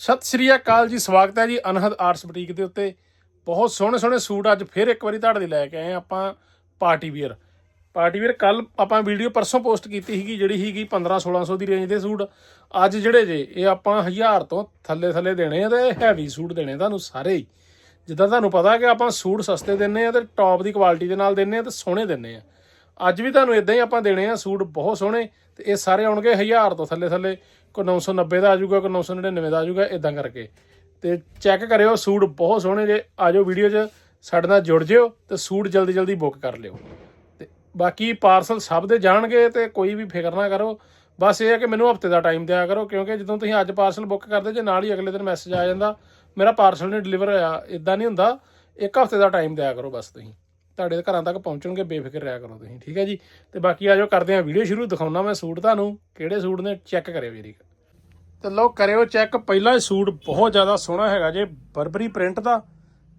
ਸਤਿ ਸ੍ਰੀ ਅਕਾਲ ਜੀ, ਸਵਾਗਤ ਹੈ ਜੀ ਅਨਹਦ ਆਰਟਸ ਬੁਟੀਕ ਦੇ ਉੱਤੇ। ਬਹੁਤ ਸੋਹਣੇ ਸੋਹਣੇ ਸੂਟ ਅੱਜ ਫਿਰ ਇੱਕ ਵਾਰੀ ਤੁਹਾਡੇ ਲਈ ਲੈ ਕੇ ਆਏ ਆਪਾਂ ਪਾਰਟੀ ਵੀਅਰ। ਪਾਰਟੀ ਵੀਅਰ ਕੱਲ ਆਪਾਂ ਵੀਡੀਓ ਪਰਸੋਂ ਪੋਸਟ ਕੀਤੀ ਸੀਗੀ, ਜਿਹੜੀ ਸੀਗੀ 15 1600 ਦੀ ਰੇਂਜ ਦੇ ਸੂਟ। ਅੱਜ ਜਿਹੜੇ ਜੇ, ਇਹ ਆਪਾਂ 1000 ਤੋਂ ਥੱਲੇ ਥੱਲੇ ਦੇਣੇ ਆ ਤੇ ਹੈਵੀ ਸੂਟ ਦੇਣੇ ਤੁਹਾਨੂੰ ਸਾਰੇ ਹੀ। ਜਿੱਦਾਂ ਤੁਹਾਨੂੰ ਪਤਾ ਕਿ ਆਪਾਂ ਸੂਟ ਸਸਤੇ ਦਿੰਨੇ ਆ ਤੇ ਟੌਪ ਦੀ ਕੁਆਲਿਟੀ ਦੇ ਨਾਲ ਦਿੰਨੇ ਆ ਤੇ ਸੋਹਣੇ ਦਿੰਨੇ ਆ। ਅੱਜ ਵੀ ਤੁਹਾਨੂੰ ਇਦਾਂ ਹੀ ਆਪਾਂ ਦੇਣੇ ਆ ਸੂਟ ਬਹੁਤ ਸੋਹਣੇ ਤੇ ਇਹ ਸਾਰੇ ਆਉਣਗੇ 1000 ਤੋਂ ਥੱਲੇ ਥੱਲੇ। ਕੋਈ 990 ਦਾ ਆ ਜਾਊਗਾ ਕੋਈ 999 ਦਾ ਆ ਜਾਊਗਾ ਇਦਾਂ ਕਰਕੇ। ਤੇ ਚੈੱਕ ਕਰਿਓ, ਸੂਟ ਬਹੁਤ ਸੋਹਣੇ ਜੇ ਆਜੋ ਵੀਡੀਓ 'ਚ, ਸਾਡੇ ਨਾਲ ਜੁੜ ਜਿਓ ਤੇ ਸੂਟ ਜਲਦੀ ਜਲਦੀ ਬੁੱਕ ਕਰ ਲਿਓ। ਤੇ ਬਾਕੀ ਪਾਰਸਲ ਸਭ ਦੇ ਜਾਣਗੇ ਤੇ ਕੋਈ ਵੀ ਫਿਕਰ ਨਾ ਕਰੋ। ਬਸ ਇਹ ਹੈ ਕਿ ਮੈਨੂੰ ਹਫ਼ਤੇ ਦਾ ਟਾਈਮ ਦਿਆ ਕਰੋ, ਕਿਉਂਕਿ ਜਦੋਂ ਤੁਸੀਂ ਅੱਜ ਪਾਰਸਲ ਬੁੱਕ ਕਰਦੇ, ਜੇ ਨਾਲ ਹੀ ਅਗਲੇ ਦਿਨ ਮੈਸੇਜ ਆ ਜਾਂਦਾ, ਮੇਰਾ ਪਾਰਸਲ ਨਹੀਂ ਡਿਲੀਵਰ ਹੋਇਆ ਇਦਾਂ ਨਹੀਂ ਹੁੰਦਾ। ਇੱਕ ਹਫ਼ਤੇ ਦਾ ਟਾਈਮ ਦਿਆ ਕਰੋ ਬਸ ਤੁਸੀਂ। ਤੁਹਾਡੇ ਘਰਾਂ ਤੱਕ ਪਹੁੰਚਣਗੇ, ਬੇਫਿਕਰ ਰਿਹਾ ਕਰੋ ਤੁਸੀਂ, ਠੀਕ ਹੈ ਜੀ? ਤੇ ਬਾਕੀ ਆਜੋ ਕਰਦੇ ਹਾਂ ਵੀਡੀਓ ਸ਼ੁਰੂ, ਦਿਖਾਉਣਾ ਮੈਂ ਸੂਟ ਤੁਹਾਨੂੰ, ਕਿਹੜੇ ਸੂਟ ਨੇ, ਚੈੱਕ ਕਰਿਓ ਵੀਰੀ। ਤੇ ਲਓ, ਕਰਿਓ ਚੈੱਕ, ਪਹਿਲਾ ਹੀ ਸੂਟ ਬਹੁਤ ਜ਼ਿਆਦਾ ਸੋਹਣਾ ਹੈਗਾ ਜੇ, ਬਰਬਰੀ ਪ੍ਰਿੰਟ ਦਾ,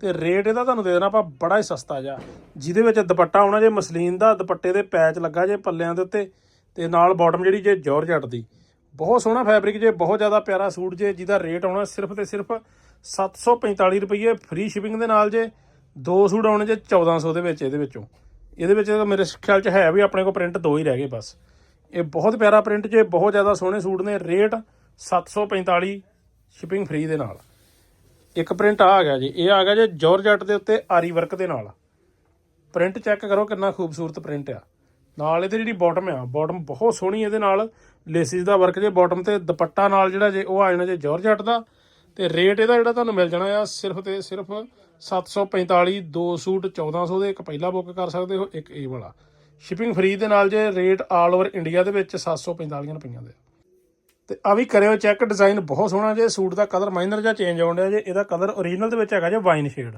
ਤੇ ਰੇਟ ਇਹਦਾ ਤੁਹਾਨੂੰ ਦੇ ਦੇਣਾ, ਆਪਾਂ ਬੜਾ ਹੀ ਸਸਤਾ ਜਿਹਾ ਜਿਹਦੇ ਵਿੱਚ ਦੁਪੱਟਾ ਆਉਣਾ ਜੇ ਮਸਲੀਨ ਦਾ, ਦੁਪੱਟੇ ਦੇ ਪੈਚ ਲੱਗਾ ਜੇ ਪੱਲਿਆਂ ਦੇ ਉੱਤੇ, ਤੇ ਨਾਲ ਬਾਟਮ ਜਿਹੜੀ ਜੇ ਜਾਰਜਟ ਦੀ। ਬਹੁਤ ਸੋਹਣਾ ਫੈਬਰਿਕ ਜੇ, ਬਹੁਤ ਜ਼ਿਆਦਾ ਪਿਆਰਾ ਸੂਟ ਜੇ, ਜਿਹਦਾ ਰੇਟ ਆਉਣਾ ਸਿਰਫ ਤੇ ਸਿਰਫ 745 ਰੁਪਏ ਫ੍ਰੀ ਸ਼ਿਪਿੰਗ ਦੇ ਨਾਲ ਜੇ ਦੋ ਸੂਟ ਆਉਣੇ ਜੇ 1400 ਦੇ ਵਿੱਚ, ਇਹਦੇ ਵਿੱਚੋਂ। ਇਹਦੇ ਵਿੱਚ ਤਾਂ ਮੇਰੇ ਖਿਆਲ 'ਚ ਹੈ ਵੀ ਆਪਣੇ ਕੋਲ ਪ੍ਰਿੰਟ ਦੋ ਹੀ ਰਹਿ ਗਏ ਬਸ। ਇਹ ਬਹੁਤ ਪਿਆਰਾ ਪ੍ਰਿੰਟ ਜੇ, ਬਹੁਤ ਜ਼ਿਆਦਾ ਸੋਹਣੇ ਸੂਟ ਨੇ, ਰੇਟ 745 ਸ਼ਿਪਿੰਗ ਫ੍ਰੀ ਦੇ ਨਾਲ। ਇੱਕ ਪ੍ਰਿੰਟ ਆ ਗਿਆ ਜੀ, ਇਹ ਆ ਗਿਆ ਜੀ ਜਾਰਜਟ ਦੇ ਉੱਤੇ ਆਰੀ ਵਰਕ ਦੇ ਨਾਲ। ਪ੍ਰਿੰਟ ਚੈੱਕ ਕਰੋ ਕਿੰਨਾ ਖੂਬਸੂਰਤ ਪ੍ਰਿੰਟ ਆ। ਨਾਲ ਇਹਦੇ ਜਿਹੜੀ ਬਾਟਮ ਆ ਬਾਟਮ ਬਹੁਤ ਸੋਹਣੀ ਇਹਦੇ ਨਾਲ। ਲੇਸਿਸ ਦਾ ਵਰਕ ਜੇ ਬਾਟਮ ਤੇ ਦੁਪੱਟਾ ਨਾਲ ਜਿਹੜਾ ਜੇ ਉਹ ਆ ਜਾਣਾ ਜੇ ਜਾਰਜਟ ਦਾ। ਤੇ ਰੇਟ ਇਹਦਾ ਜਿਹੜਾ ਤੁਹਾਨੂੰ ਮਿਲ ਜਾਣਾ ਆ ਸਿਰਫ ਤੇ ਸਿਰਫ 745 ਦੋ ਸੂਟ 1400 ਦੇ ਇੱਕ ਪਹਿਲਾ ਬੁੱਕ ਕਰ ਸਕਦੇ ਹੋ, ਇੱਕ ਇਹ ਵਾਲਾ। ਸ਼ਿਪਿੰਗ ਫ੍ਰੀ ਦੇ ਨਾਲ ਜੇ ਰੇਟ ਆਲ ਓਵਰ ਇੰਡੀਆ ਦੇ ਵਿੱਚ 745 ਰੁਪਈਆਂ ਦੇ ਤੇ ਆ ਵੀ ਕਰਿਓ ਚੈੱਕ ਡਿਜ਼ਾਈਨ ਬਹੁਤ ਸੋਹਣਾ ਜੇ, ਸੂਟ ਦਾ ਕਲਰ ਮਾਈਨਰ ਜਾਂ ਚੇਂਜ ਆਉਣ ਡਿਆ ਜੇ, ਇਹਦਾ ਕਲਰ ਓਰੀਜਨਲ ਦੇ ਵਿੱਚ ਹੈਗਾ ਜੇ ਵਾਈਨ ਸ਼ੇਡ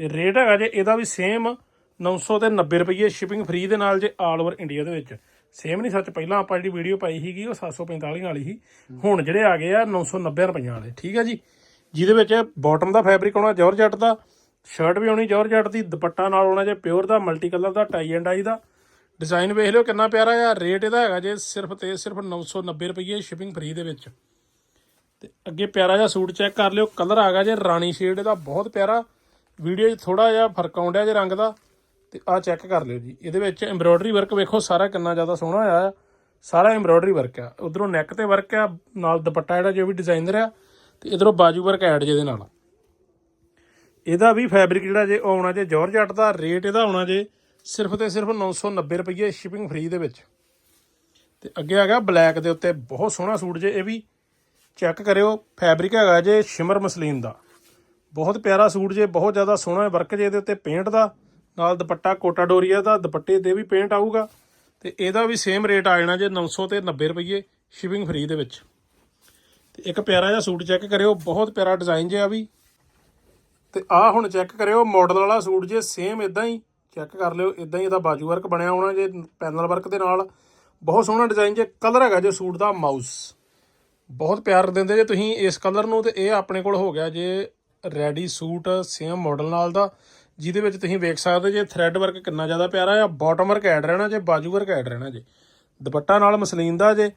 ਤੇ ਰੇਟ ਹੈਗਾ ਜੇ ਇਹਦਾ ਵੀ ਸੇਮ 900 ਤੇ 90 ਰੁਪਏ ਸ਼ਿਪਿੰਗ ਫ੍ਰੀ ਦੇ ਨਾਲ ਜੇ ਆਲ ਓਵਰ ਇੰਡੀਆ ਦੇ ਵਿੱਚ। ਸੇਮ ਨਹੀਂ ਸੱਚ ਪਹਿਲਾਂ ਆਪਾਂ ਜਿਹੜੀ ਵੀਡੀਓ ਪਾਈ ਸੀਗੀ, ਉਹ 745 ਵਾਲੀ ਸੀ। ਹੁਣ ਜਿਹੜੇ ਆ ਗਏ ਆ 990 ਰੁਪਈਆਂ ਵਾਲੇ, ਠੀਕ ਹੈ ਜੀ? ਜਿਹਦੇ ਵਿੱਚ ਬਾਟਮ ਦਾ ਫੈਬਰਿਕ ਆਉਣਾ ਜਾਰਜਟ ਦਾ ਸ਼ਰਟ ਵੀ ਆਉਣੀ ਜਾਰਜਟ ਦੀ, ਦੁਪੱਟਾ ਨਾਲ ਆਉਣਾ ਜੇ ਪਿਓਰ ਦਾ ਮਲਟੀ ਕਲਰ ਦਾ ਟਾਈ ਐਂਡ ਆਈ ਦਾ। ਡਿਜ਼ਾਈਨ ਵੇਖ ਲਿਓ ਕਿੰਨਾ ਪਿਆਰਾ ਆ ਰੇਟ ਇਹਦਾ ਹੈਗਾ ਜੇ ਸਿਰਫ ਤੇ ਸਿਰਫ 990 ਰੁਪਏ ਸ਼ਿਪਿੰਗ ਫ੍ਰੀ ਦੇ ਵਿੱਚ। ਤੇ ਅੱਗੇ ਪਿਆਰਾ ਜਿਹਾ ਸੂਟ ਚੈੱਕ ਕਰ ਲਿਓ ਕਲਰ ਆ ਗਿਆ ਜੇ ਰਾਣੀ ਸ਼ੇਡ ਇਹਦਾ ਬਹੁਤ ਪਿਆਰਾ। ਵੀਡੀਓ 'ਚ ਥੋੜਾ ਜਿਹਾ ਫ਼ਰਕ ਆਉਂਦਾ ਜੇ ਰੰਗ ਦਾ। ਤੇ ਆਹ ਚੈੱਕ ਕਰ ਲਿਓ ਜੀ। ਇਹਦੇ ਵਿੱਚ ਐਮਬ੍ਰੋਇਡਰੀ ਵਰਕ ਵੇਖੋ, ਸਾਰਾ ਕਿੰਨਾ ਜ਼ਿਆਦਾ ਸੋਹਣਾ ਆਇਆ ਸਾਰਾ ਐਮਬ੍ਰੋਇਡਰੀ ਵਰਕ ਆ। ਉਧਰੋਂ ਨੈਕ ਤੇ ਵਰਕ ਆ, ਨਾਲ ਦੁਪੱਟਾ ਜਿਹੜਾ ਜੋ ਵੀ ਡਿਜ਼ਾਈਨਰ ਆ, ਤੇ ਇਧਰੋਂ ਬਾਜੂ ਵਰਕ ਐਡ ਜਿਹਦੇ ਨਾਲ। ਇਹਦਾ ਵੀ ਫੈਬਰਿਕ ਜਿਹੜਾ ਜੇ ਉਹ ਆਉਣਾ ਜੇ ਜਾਰਜਟ ਦਾ ਰੇਟ ਇਹਦਾ ਆਉਣਾ ਜੇ ਸਿਰਫ ਤੇ ਸਿਰਫ 990 ਰੁਪਏ ਸ਼ਿਪਿੰਗ ਫ੍ਰੀ ਦੇ ਵਿੱਚ। ਤੇ ਅੱਗੇ ਆ ਗਿਆ ਬਲੈਕ ਦੇ ਉੱਤੇ, ਬਹੁਤ ਸੋਹਣਾ ਸੂਟ ਜੇ ਇਹ ਵੀ। ਚੈੱਕ ਕਰਿਓ ਫੈਬਰਿਕ ਹੈਗਾ ਜੇ ਸ਼ਿਮਰ ਮਸਲੀਨ ਦਾ। ਬਹੁਤ ਪਿਆਰਾ ਸੂਟ ਜੇ, ਬਹੁਤ ਜ਼ਿਆਦਾ ਸੋਹਣਾ ਵਰਕ ਜੇ ਇਹਦੇ ਉੱਤੇ ਪੇਂਟ ਦਾ। ਨਾਲ ਦੁਪੱਟਾ ਕੋਟਾ ਡੋਰੀਆ ਦਾ, ਦੁਪੱਟੇ ਤੇ ਵੀ ਪੇਂਟ ਆਊਗਾ। ਤੇ ਇਹਦਾ ਵੀ ਸੇਮ ਰੇਟ ਆ ਜਾਣਾ ਜੇ 900 ਤੇ 90 ਰੁਪਏ ਸ਼ਿਪਿੰਗ ਫ੍ਰੀ ਦੇ ਵਿੱਚ। ਤੇ ਇੱਕ ਪਿਆਰਾ ਜਿਹਾ ਸੂਟ ਚੈੱਕ ਕਰਿਓ, ਬਹੁਤ ਪਿਆਰਾ ਡਿਜ਼ਾਈਨ ਜਿਹਾ ਵੀ। ਤੇ ਆਹ ਹੁਣ ਚੈੱਕ ਕਰਿਓ ਮਾਡਲ ਵਾਲਾ ਸੂਟ ਜੇ ਸੇਮ ਇਦਾਂ ਹੀ ਚੈੱਕ ਕਰ ਲਿਓ ਇਦਾਂ ਹੀ ਇਹਦਾ ਬਾਜੂ ਵਰਕ ਬਣਿਆ ਹੋਣਾ ਜੇ ਪੈਨਲ ਵਰਕ ਦੇ ਨਾਲ। ਬਹੁਤ ਸੋਹਣਾ ਡਿਜ਼ਾਈਨ ਜੇ ਕਲਰ ਹੈਗਾ ਜੇ ਸੂਟ ਦਾ ਮਾਊਸ ਬਹੁਤ ਪਿਆਰ ਦਿੰਦੇ ਜੇ ਤੁਸੀਂ ਇਸ ਕਲਰ ਨੂੰ ਤੇ ਇਹ ਆਪਣੇ ਕੋਲ ਹੋ ਗਿਆ ਜੇ ਰੈਡੀ ਸੂਟ ਸੇਮ ਮਾਡਲ ਨਾਲ ਦਾ। ਜਿਹਦੇ ਵਿੱਚ ਤੁਸੀਂ ਵੇਖ ਸਕਦੇ ਜੇ ਥ੍ਰੈਡ ਵਰਕ ਕਿੰਨਾ ਜ਼ਿਆਦਾ ਪਿਆਰਾ ਆ ਬਾਟਮ ਵਰਕ ਐਡ ਰਹਿਣਾ ਜੇ, ਬਾਜੂ ਵਰਕ ਐਡ ਰਹਿਣਾ ਜੇ। ਦੁਪੱਟਾ ਨਾਲ ਮਸਲੀਨ ਦਾ ਜੇ,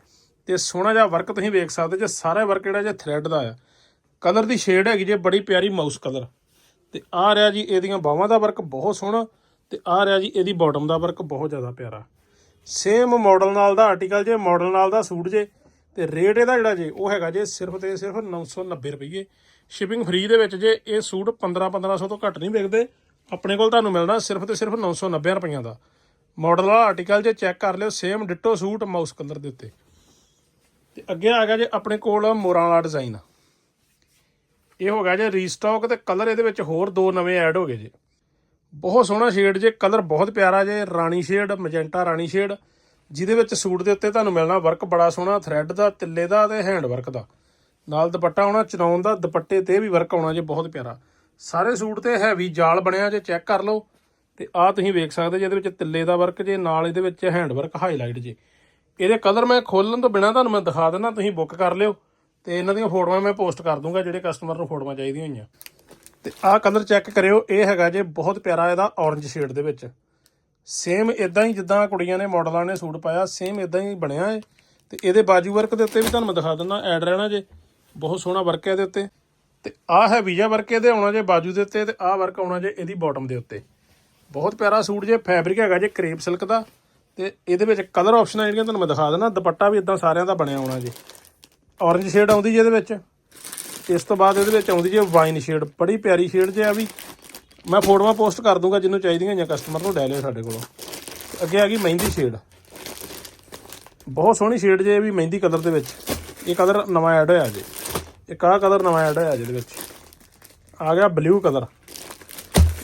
ਤੇ ਸੋਹਣਾ ਜਿਹਾ ਵਰਕ ਤੁਸੀਂ ਵੇਖ ਸਕਦੇ ਜੇ, ਸਾਰਾ ਵਰਕ ਜਿਹੜਾ ਜੇ ਥ੍ਰੈਡ ਦਾ ਆ। ਕਲਰ ਦੀ ਸ਼ੇਡ ਹੈਗੀ ਜੇ, ਬੜੀ ਪਿਆਰੀ ਮਾਊਸ ਕਲਰ ਤੇ ਆ ਰਿਹਾ ਜੀ, ਇਹਦੀਆਂ ਬਾਹਾਂ ਦਾ ਵਰਕ ਬਹੁਤ ਸੋਹਣਾ, ਤੇ ਆ ਰਿਹਾ ਜੀ, ਇਹਦੀ ਬਾਟਮ ਦਾ ਵਰਕ ਬਹੁਤ ਜ਼ਿਆਦਾ ਪਿਆਰਾ। ਸੇਮ ਮਾਡਲ ਨਾਲ ਦਾ ਆਰਟੀਕਲ ਜੇ ਮਾਡਲ ਨਾਲ ਦਾ ਸੂਟ ਜੇ, ਤੇ ਰੇਟ ਇਹਦਾ ਜਿਹੜਾ ਜੇ, ਉਹ ਹੈਗਾ ਜੇ ਸਿਰਫ ਤੇ ਸਿਰਫ 990 ਰੁਪਏ ਸ਼ਿਪਿੰਗ ਫ੍ਰੀ ਦੇ ਵਿੱਚ ਜੇ, ਇਹ ਸੂਟ 15 1500 ਤੋਂ ਘੱਟ ਨਹੀਂ ਵਿਕਦੇ। ਆਪਣੇ ਕੋਲ ਤੁਹਾਨੂੰ ਮਿਲਣਾ ਸਿਰਫ ਤੇ ਸਿਰਫ 990 ਰੁਪਈਆਂ ਦਾ। ਮਾਡਲ ਵਾਲਾ ਆਰਟੀਕਲ ਜੇ ਚੈੱਕ ਕਰ ਲਿਓ same ditto suit mouse colour ਦੇ ਉੱਤੇ। ਤੇ ਅੱਗੇ ਆ ਗਿਆ ਜੇ ਆਪਣੇ ਕੋਲ ਮੋਰਾਂ ਵਾਲਾ ਡਿਜ਼ਾਈਨ ਇਹ ਹੋ ਗਿਆ ਜੇ ਰੀਸਟਾਕ ਤੇ ਕਲਰ ਇਹਦੇ ਵਿੱਚ ਹੋਰ ਦੋ ਨਵੇਂ ਐਡ ਹੋ ਗਏ ਜੇ। ਬਹੁਤ ਸੋਹਣਾ ਸ਼ੇਡ ਜੇ ਕਲਰ ਬਹੁਤ ਪਿਆਰਾ ਜੇ, ਰਾਣੀ ਸ਼ੇਡ ਮੈਜੈਂਟਾ ਰਾਣੀ ਸ਼ੇਡ ਜਿਹਦੇ ਵਿੱਚ ਸੂਟ ਦੇ ਉੱਤੇ ਤੁਹਾਨੂੰ ਮਿਲਣਾ ਵਰਕ ਬੜਾ ਸੋਹਣਾ ਥ੍ਰੈਡ ਦਾ, ਤਿੱਲੇ ਦਾ ਤੇ ਹੈਂਡ ਵਰਕ ਦਾ। ਨਾਲ ਦੁਪੱਟਾ ਆਉਣਾ ਚਨੌਨ ਦਾ, ਦੁਪੱਟੇ ਤੇ ਵੀ ਵਰਕ ਆਉਣਾ ਜੇ, ਬਹੁਤ ਪਿਆਰਾ। ਸਾਰੇ ਸੂਟ ਤੇ ਹੈਵੀ ਜਾਲ ਬਣਿਆ, ਜੇ ਚੈੱਕ ਕਰ ਲਓ। ਤੇ ਆਹ ਤੁਸੀਂ ਵੇਖ ਸਕਦੇ ਜੇ ਇਹਦੇ ਵਿੱਚ ਤਿੱਲੇ ਦਾ ਵਰਕ ਜੇ, ਨਾਲ ਇਹਦੇ ਵਿੱਚ ਹੈਂਡ ਵਰਕ ਹਾਈਲਾਈਟ ਜੇ। ਇਹਦੇ ਕਲਰ ਮੈਂ ਖੋਲਣ ਤੋਂ ਬਿਨਾ ਤੁਹਾਨੂੰ ਮੈਂ ਦਿਖਾ ਦਿੰਦਾ, ਤੁਸੀਂ ਬੁੱਕ ਕਰ ਲਿਓ। ਤੇ ਇਹਨਾਂ ਦੀਆਂ ਫੋਟੋਆਂ ਮੈਂ ਪੋਸਟ ਕਰ ਦੂੰਗਾ, ਜਿਹੜੇ ਕਸਟਮਰ ਨੂੰ ਫੋਟੋਆਂ ਚਾਹੀਦੀਆਂ ਹੋਈਆਂ। ਤੇ ਆਹ ਕਲਰ ਚੈੱਕ ਕਰਿਓ, ਇਹ ਹੈਗਾ ਜੇ ਬਹੁਤ ਪਿਆਰਾ ਇਹਦਾ ਔਰੰਜ ਸ਼ੇਡ ਦੇ ਵਿੱਚ। ਸੇਮ ਇਦਾਂ ਹੀ ਜਿੱਦਾਂ ਕੁੜੀਆਂ ਨੇ ਮਾਡਲਾਂ ਨੇ ਸੂਟ ਪਾਇਆ ਸੇਮ ਇਦਾਂ ਹੀ ਬਣਿਆ ਹੈ ਤੇ ਇਹਦੇ ਬਾਜੂ ਵਰਕ ਦੇ ਉੱਤੇ ਵੀ ਤੁਹਾਨੂੰ ਮੈਂ ਦਿਖਾ ਦਿੰਦਾ ਐਡ ਰਹਿਣਾ ਜੇ। ਬਹੁਤ ਸੋਹਣਾ ਵਰਕ ਹੈ ਇਹਦੇ ਉੱਤੇ। ਤੇ ਆਹ ਹੈ ਵੀਜ਼ਾ ਵਰਕ ਇਹਦੇ ਆਉਣਾ ਜੇ ਬਾਜੂ ਦੇ ਉੱਤੇ ਤੇ ਆਹ ਵਰਕ ਆਉਣਾ ਜੇ ਇਹਦੀ ਬਾਟਮ ਦੇ ਉੱਤੇ। ਬਹੁਤ ਪਿਆਰਾ ਸੂਟ ਜੇ ਫੈਬਰਿਕ ਹੈਗਾ ਜੇ ਕਰੇਪ ਸਿਲਕ ਦਾ। ਤੇ ਇਹਦੇ ਵਿੱਚ ਕਲਰ ਆਪਸ਼ਨਾਂ ਜਿਹੜੀਆਂ ਤੁਹਾਨੂੰ ਮੈਂ ਦਿਖਾ ਦਿੰਦਾ, ਦੁਪੱਟਾ ਵੀ ਇਦਾਂ ਸਾਰਿਆਂ ਦਾ ਬਣਿਆ ਹੋਣਾ ਜੀ। ਔਰੰਜ ਸ਼ੇਡ ਆਉਂਦੀ ਜੀ ਇਹਦੇ ਵਿੱਚ। ਇਸ ਤੋਂ ਬਾਅਦ ਇਹਦੇ ਵਿੱਚ ਆਉਂਦੀ ਜੇ ਵਾਈਨ ਸ਼ੇਡ ਬੜੀ ਪਿਆਰੀ ਸ਼ੇਡ ਜੇ ਆ ਵੀ। ਮੈਂ ਫੋਟੋਆਂ ਪੋਸਟ ਕਰ ਦੂੰਗਾ ਜਿਹਨੂੰ ਚਾਹੀਦੀਆਂ ਜਾਂ ਕਸਟਮਰ ਨੂੰ ਲੈ ਲਿਓ ਸਾਡੇ ਕੋਲੋਂ। ਅੱਗੇ ਆ ਗਈ ਮਹਿੰਦੀ ਸ਼ੇਡ ਬਹੁਤ ਸੋਹਣੀ ਸ਼ੇਡ ਜੇ ਇਹ ਵੀ ਮਹਿੰਦੀ ਕਲਰ ਦੇ ਵਿੱਚ। ਇਹ ਕਲਰ ਨਵਾਂ ਐਡ ਹੋਇਆ ਜੇ। ਇੱਕ ਆਹ ਕਲਰ ਨਵਾਂ ਐਡ ਹੋਇਆ ਜਿਹਦੇ ਵਿੱਚ। ਆ ਗਿਆ ਬਲੂ ਕਲਰ।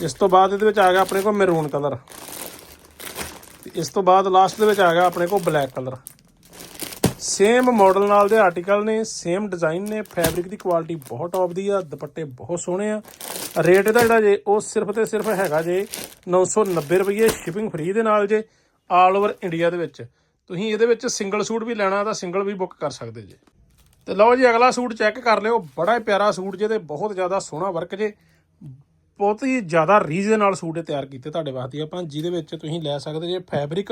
ਇਸ ਤੋਂ ਬਾਅਦ ਇਹਦੇ ਵਿੱਚ ਆ ਗਿਆ ਆਪਣੇ ਕੋਲ ਮੈਰੂਨ ਕਲਰ। ਇਸ ਤੋਂ ਬਾਅਦ ਲਾਸਟ ਦੇ ਵਿੱਚ ਆ ਗਿਆ ਆਪਣੇ ਕੋਲ ਬਲੈਕ ਕਲਰ। ਸੇਮ ਮਾਡਲ ਨਾਲ ਦੇ ਆਰਟੀਕਲ ਨੇ ਸੇਮ ਡਿਜ਼ਾਈਨ ਨੇ ਫੈਬਰਿਕ ਦੀ ਕੁਆਲਿਟੀ ਬਹੁਤ ਟੌਪ ਦੀ ਆ, ਦੁਪੱਟੇ ਬਹੁਤ ਸੋਹਣੇ ਆ। ਰੇਟ ਇਹਦਾ ਜਿਹੜਾ ਜੇ, ਉਹ ਸਿਰਫ ਤੇ ਸਿਰਫ ਹੈਗਾ ਜੇ 990 ਰੁਪਏ ਸ਼ਿਪਿੰਗ ਫ੍ਰੀ ਦੇ ਨਾਲ ਜੇ ਆਲ ਓਵਰ ਇੰਡੀਆ ਦੇ ਵਿੱਚ। ਤੁਸੀਂ ਇਹਦੇ ਵਿੱਚ ਸਿੰਗਲ ਸੂਟ ਵੀ ਲੈਣਾ ਤਾਂ ਸਿੰਗਲ ਵੀ ਬੁੱਕ ਕਰ ਸਕਦੇ ਜੇ। ਤੇ ਲਓ ਜੀ, ਅਗਲਾ ਸੂਟ ਚੈੱਕ ਕਰ ਲਿਓ। ਬੜਾ ਹੀ ਪਿਆਰਾ ਸੂਟ ਜੇ ਤੇ ਬਹੁਤ ਜ਼ਿਆਦਾ ਸੋਹਣਾ ਵਰਕ ਜੇ। ਬਹੁਤ ਹੀ ਜ਼ਿਆਦਾ ਰੀਝ ਦੇ ਨਾਲ ਸੂਟ ਤਿਆਰ ਕੀਤੇ ਤੁਹਾਡੇ ਵਾਸਤੇ। ਆਪਾਂ ਜਿਹਦੇ ਵਿੱਚ ਤੁਸੀਂ ਲੈ ਸਕਦੇ ਜੇ ਫੈਬਰਿਕ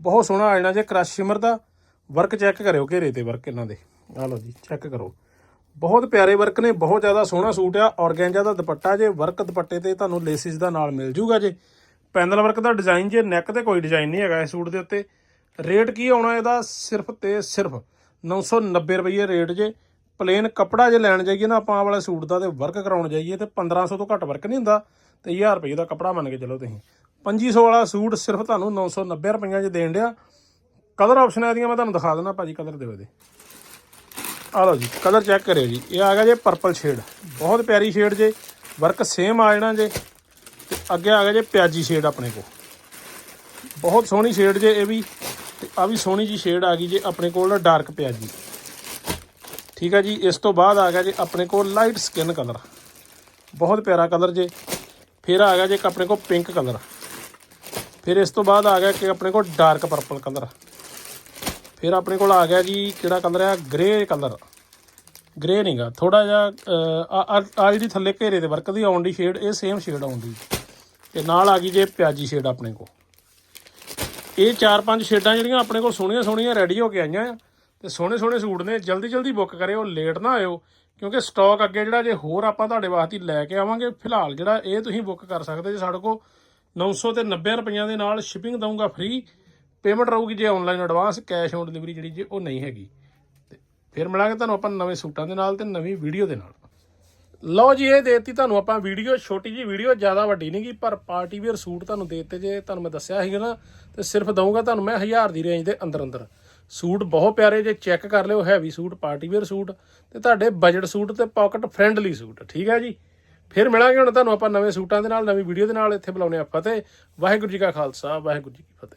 ਬਹੁਤ ਸੋਹਣਾ ਆ ਜਾਣਾ ਜੇ ਕ੍ਰਸ਼ ਸ਼ਿਮਰ ਦਾ। ਵਰਕ ਚੈੱਕ ਕਰਿਓ ਘੇਰੇ ਤੇ ਵਰਕ ਇਹਨਾਂ ਦੇ। ਆ ਲਓ ਜੀ ਚੈੱਕ ਕਰੋ। ਬਹੁਤ ਪਿਆਰੇ ਵਰਕ ਨੇ, ਬਹੁਤ ਜ਼ਿਆਦਾ ਸੋਹਣਾ ਸੂਟ ਆ। ਔਰਗੈਂਜਾ ਦਾ ਦੁਪੱਟਾ ਜੇ ਵਰਕ ਦੁਪੱਟੇ ਤੇ ਤੁਹਾਨੂੰ ਲੇਸਿਸ ਦਾ ਨਾਲ ਮਿਲ ਜੂਗਾ ਜੇ। ਪੈਨਲ ਵਰਕ ਦਾ ਡਿਜ਼ਾਈਨ ਜੇ ਨੈਕ ਤੇ ਕੋਈ ਡਿਜ਼ਾਈਨ ਨਹੀਂ ਹੈਗਾ ਇਸ ਸੂਟ ਦੇ ਉੱਤੇ। ਰੇਟ ਕੀ ਆਉਣਾ ਇਹਦਾ? ਸਿਰਫ ਤੇ ਸਿਰਫ 990 ਰੁਪਏ ਰੇਟ ਜੇ। ਪਲੇਨ ਕੱਪੜਾ ਜੇ ਲੈਣ ਜਾਈਏ ਨਾ, ਆਪਾਂ ਆਹ ਵਾਲੇ ਸੂਟ ਦਾ ਤੇ ਵਰਕ ਕਰਾਉਣ ਜਾਈਏ ਤੇ 1500 ਤੋਂ ਘੱਟ ਵਰਕ ਨਹੀਂ ਹੁੰਦਾ। ਤੇ 1000 ਰੁਪਏ ਦਾ ਕੱਪੜਾ ਮੰਨ ਕੇ ਚਲੋ ਤੁਸੀਂ। 2500 ਵਾਲਾ ਸੂਟ ਸਿਰਫ ਤੁਹਾਨੂੰ 990 ਰੁਪਈਆਂ 'ਚ ਦੇਣ ਡਿਆ। ਕਲਰ ਆਪਸ਼ਨ ਦੀਆਂ ਮੈਂ ਤੁਹਾਨੂੰ ਦਿਖਾ ਦਿੰਦਾ ਭਾਜੀ ਕਲਰ ਦਿਓ ਇਹਦੇ। ਆ ਲਓ ਜੀ ਕਲਰ ਚੈੱਕ ਕਰਿਓ ਜੀ। ਇਹ ਆ ਗਿਆ ਜੇ ਪਰਪਲ ਸ਼ੇਡ ਬਹੁਤ ਪਿਆਰੀ ਸ਼ੇਡ ਜੇ। ਵਰਕ ਸੇਮ ਆ ਜਾਣਾ ਜੇ। ਤੇ ਅੱਗੇ ਆ ਗਿਆ ਜੇ ਪਿਆਜੀ ਸ਼ੇਡ ਆਪਣੇ ਕੋਲ। ਬਹੁਤ ਸੋਹਣੀ ਸ਼ੇਡ ਜੇ ਇਹ ਵੀ। ਤੇ ਆ ਵੀ ਸੋਹਣੀ ਜੀ ਸ਼ੇਡ ਆ ਗਈ ਜੇ ਆਪਣੇ ਕੋਲ ਡਾਰਕ ਪਿਆਜੀ ਠੀਕ ਆ ਜੀ ਇਸ ਤੋਂ ਬਾਅਦ ਆ ਗਿਆ ਜੇ ਆਪਣੇ ਕੋਲ ਲਾਈਟ ਸਕਿਨ ਕਲਰ ਬਹੁਤ ਪਿਆਰਾ ਕਲਰ ਜੇ। ਫਿਰ ਆ ਗਿਆ ਜੇ ਇੱਕ ਆਪਣੇ ਕੋਲ ਪਿੰਕ ਕਲਰ ਫਿਰ ਇਸ ਤੋਂ ਬਾਅਦ ਆ ਗਿਆ ਕਿ ਆਪਣੇ ਕੋਲ ਡਾਰਕ ਪਰਪਲ ਕਲਰ ਫਿਰ ਆਪਣੇ ਕੋਲ ਆ ਗਿਆ ਜੀ ਕਿਹੜਾ ਕਲਰ ਆ? ਗ੍ਰੇ ਕਲਰ ਗ੍ਰੇ ਨਹੀਂਗਾ ਥੋੜਾ ਜਿਹਾ ਅਹ, ਆ ਜਿਹੜੀ ਥੱਲੇ ਘੇਰੇ ਦੇ ਵਰਕ ਦੀ ਆਉਣ ਦੀ ਸ਼ੇਡ ਇਹ ਸੇਮ ਸ਼ੇਡ ਆਉਂਦੀ ਤੇ ਨਾਲ ਆ ਗਈ ਜੇ ਪਿਆਜੀ ਸ਼ੇਡ ਆਪਣੇ ਕੋਲ। ਇਹ ਚਾਰ ਪੰਜ ਸ਼ੇਡਾਂ ਜਿਹੜੀਆਂ ਆਪਣੇ ਕੋਲ ਸੋਹਣੀਆਂ ਸੋਹਣੀਆਂ ਰੈਡੀ ਹੋ ਕੇ ਆਈਆਂ ਆ, ਤੇ ਸੋਹਣੇ ਸੋਹਣੇ ਸੂਟ ਨੇ, ਜਲਦੀ ਜਲਦੀ ਬੁੱਕ ਕਰਿਓ ਲੇਟ ਨਾ ਆਇਓ, ਕਿਉਂਕਿ ਸਟਾਕ ਅੱਗੇ ਜਿਹੜਾ ਜੇ ਹੋਰ ਆਪਾਂ ਤੁਹਾਡੇ ਵਾਸਤੇ ਲੈ ਕੇ ਆਵਾਂਗੇ, ਫਿਲਹਾਲ ਜਿਹੜਾ ਇਹ ਤੁਸੀਂ ਬੁੱਕ ਕਰ ਸਕਦੇ ਜੇ ਸਾਡੇ ਕੋਲ 900 ਤੇ 90 ਰੁਪਈਆਂ ਦੇ ਨਾਲ ਸ਼ਿਪਿੰਗ ਦਊਂਗਾ ਫ੍ਰੀ ਪੇਮੈਂਟ ਰਹੂਗੀ ਜੇ online advance cash on delivery ਜਿਹੜੀ ਜੇ ਉਹ ਨਹੀਂ ਹੈਗੀ। ਤੇ ਫਿਰ ਮਿਲਾਂਗੇ ਤੁਹਾਨੂੰ ਆਪਾਂ ਨਵੇਂ ਸੂਟਾਂ ਦੇ ਨਾਲ ਤੇ ਨਵੀਂ ਵੀਡੀਓ ਦੇ ਨਾਲ। ਲਓ ਜੀ, ਇਹ ਦੇਤੀ ਤੁਹਾਨੂੰ ਆਪਾਂ ਵੀਡੀਓ, ਛੋਟੀ ਜੀ ਵੀਡੀਓ, ਜ਼ਿਆਦਾ ਵੱਡੀ ਨਹੀਂ ਗੀ, ਪਰ ਪਾਰਟੀ ਵੇਅਰ ਸੂਟ ਤੁਹਾਨੂੰ ਦੇਤੇ ਜੇ, ਤੁਹਾਨੂੰ ਮੈਂ ਦੱਸਿਆ ਸੀਗਾ ਨਾ, ਤੇ ਸਿਰਫ ਦਊਂਗਾ ਤੁਹਾਨੂੰ ਮੈਂ 1000 ਦੀ ਰੇਂਜ ਦੇ ਅੰਦਰ ਅੰਦਰ ਸੂਟ ਬਹੁਤ ਪਿਆਰੇ ਜੇ, ਚੈੱਕ ਕਰ ਲਿਓ heavy suit, party wear suit, ਤੇ ਤੁਹਾਡੇ ਬਜਟ ਸੂਟ ਤੇ ਪਾਕਟ ਫ੍ਰੈਂਡਲੀ ਸੂਟ, ਠੀਕ ਹੈ ਜੀ? ਫਿਰ ਮਿਲਾਂਗੇ ਹੁਣ ਤੁਹਾਨੂੰ ਆਪਾਂ ਨਵੇਂ ਸੂਟਾਂ ਦੇ ਨਾਲ, ਨਵੀਂ ਵੀਡੀਓ ਦੇ ਨਾਲ, ਇੱਥੇ ਬੁਲਾਉਣੇ ਆ ਫਤਿਹ, ਵਾਹਿਗੁਰੂ ਜੀ ਕਾ ਖਾਲਸਾ, ਵਾਹਿਗੁਰੂ ਜੀ ਕੀ ਫਤਿਹ।